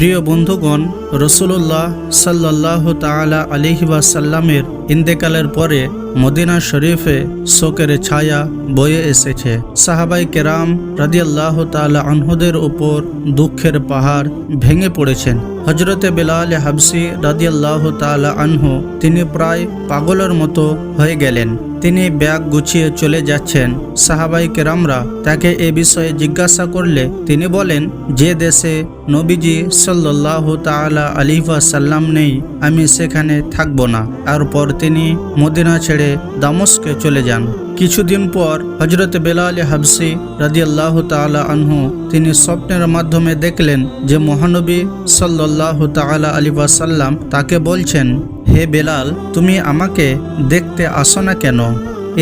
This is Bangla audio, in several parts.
প্রিয় বন্ধুগণ রসুল্লাহ সাল্লাহ তালা আলিহিবা সাল্লামের ইন্দেকালের পরে মদিনা শরীফে শোকের ছায়া বয়ে এসেছে। সাহাবাই কেরাম রাজিয়াল্লাহ তালা আনহুদের উপর দুঃখের পাহাড় ভেঙে পড়েছেন। হজরতে বেলাল হাবসি রাদিয়াল্লাহ তালা আনহু, তিনি প্রায় পাগলের মতো হয়ে গেলেন। তিনি ব্যাগ গুছিয়ে চলে যাচ্ছেন। সাহাবাই কেরামরা তাকে এ বিষয়ে জিজ্ঞাসা করলে তিনি বলেন, যে দেশে নবীজি সাল্লাহ তালা আলিফা সাল্লাম নেই, আমি সেখানে থাকব না। তারপর তিনি মদিনা ছেড়ে দামস্কে চলে যান। কিছুদিন পর হজরত আলী হাবসি রাজিয়াল্লাহ তালা আনহু তিনি স্বপ্নের মাধ্যমে দেখলেন যে মহানবী সাল্লাহ তালা আলী ওয়াসাল্লাম তাকে বলছেন, হে বেলাল, তুমি আমাকে দেখতে আসো না কেন?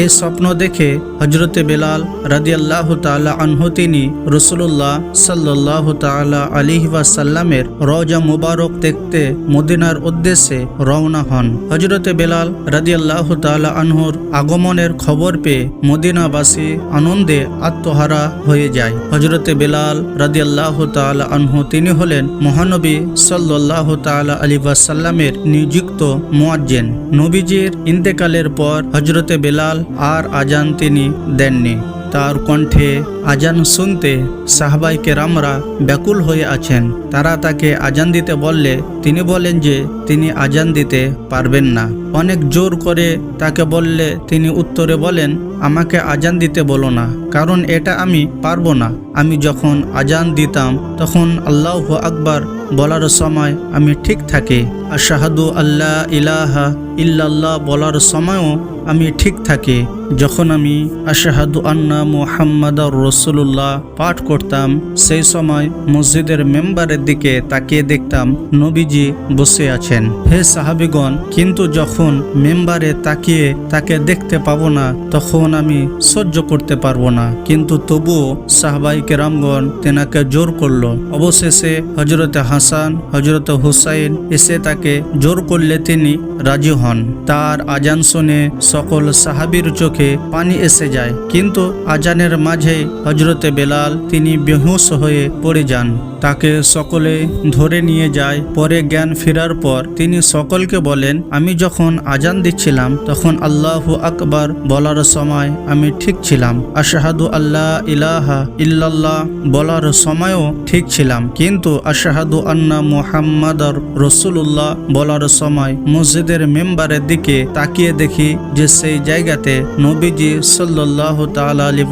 এই স্বপ্ন দেখে হজরতে বেলাল রাদিয়াল্লাহ তালা আনহু তিনি রসুল্লাহ সাল্লাহ তালা আলিহাসাল্লামের রওজা মুবারক দেখতে মদিনার উদ্দেশ্যে রওনা হন। হজরতে বেলাল রাদিয়াল্লাহ তালা আনহুর আগমনের খবর পেয়ে মদিনাবাসী আনন্দে আত্মহারা হয়ে যায়। হজরতে বেলাল রাদিয়াল্লাহ তালা আনহু তিনি হলেন মহানবী সাল্লাহ তালা আলিবাসাল্লামের নিযুক্ত মোয়াজ্জেন। নবীজির ইন্তেকালের পর হজরতে বেলাল আর আজান তিনি দেননি। তার কণ্ঠে আজান শুনতে সাহবাই কেরামরা ব্যাকুল হয়ে আছেন। তারা তাকে আজান দিতে বললে তিনি বলেন যে, তিনি আজান দিতে পারবেন না। অনেক জোর করে তাকে বললে তিনি উত্তরে বলেন, আমাকে আজান দিতে বলো না, কারণ এটা আমি পারব না। আমি যখন আজান দিতাম, তখন আল্লাহ আকবার বলার সময় আমি ঠিক থাকি। আর আশাহাদু আল্লাহ ইলাহা ইল্লাল্লাহ বলার সময়ও আমি ঠিক থাকি যখন আমি আশাহাদু আন্না মুহাম্মদ রসুল্লাহ পাঠ করতাম, সেই সময় মসজিদের মেম্বারের দিকে তাকিয়ে দেখতাম নবীজি বসে আছেন। হে সাহাবিগণ, কিন্তু যখন মেম্বারে তাকিয়ে তাকে দেখতে পাবো না, তখন আমি সহ্য করতে পারব না। কিন্তু তবুও সাহবাই কেরামগণ তেনাকে জোর করল। অবশেষে হজরতে হাসান হজরত হুসাইন এসে তাকে জোর করলে তিনি রাজি হন। তার আজান শুনে সকল সাহাবির চোখে পানি এসে যায়। কিন্তু আজানের মাঝে হজরতে বেলাল তিনি বেহুশ হয়ে পড়ে যান। তাকে সকলে ধরে নিয়ে যায়। পরে জ্ঞান ফেরার পর তিনি সকলকে বলেন, আমি যখন আজান দিচ্ছিলাম, তখন আল্লাহু আকবার বলার সময় আমি ঠিক ছিলাম। আশাহাদু আল্লাহ ইলাহা ইল্লাল্লাহ বলার সময়ও ঠিক ছিলাম। কিন্তু আশাহাদু আন্না মুহাম্মদ রসুল্লাহ বলার সময় মসজিদের মেম্বারের দিকে তাকিয়ে দেখি যে সেই জায়গাতে নবীজি সাল্লাহ তালা আলী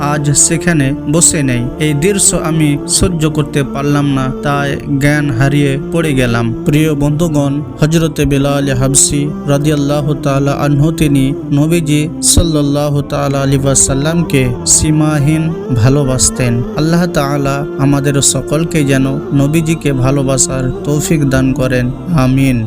আজ সেখানে বসে নেই। এই দৃশ্য আমি সহ্য করতে পারলাম না, তাই জ্ঞান হারিয়ে পড়ে গেলাম। প্রিয় বন্ধুগণ হজরতে বেলাল হাবসি রাদিয়াল্লাহ তালা আনহু তিনি নবীজি সাল্লাহ তালা আলী সীমাহীন ভালোবাসতেন। আল্লাহ তাআলা আমাদের সকলকে যেন নবীজিকে ভালোবাসার তৌফিক দান করেন। আমিন।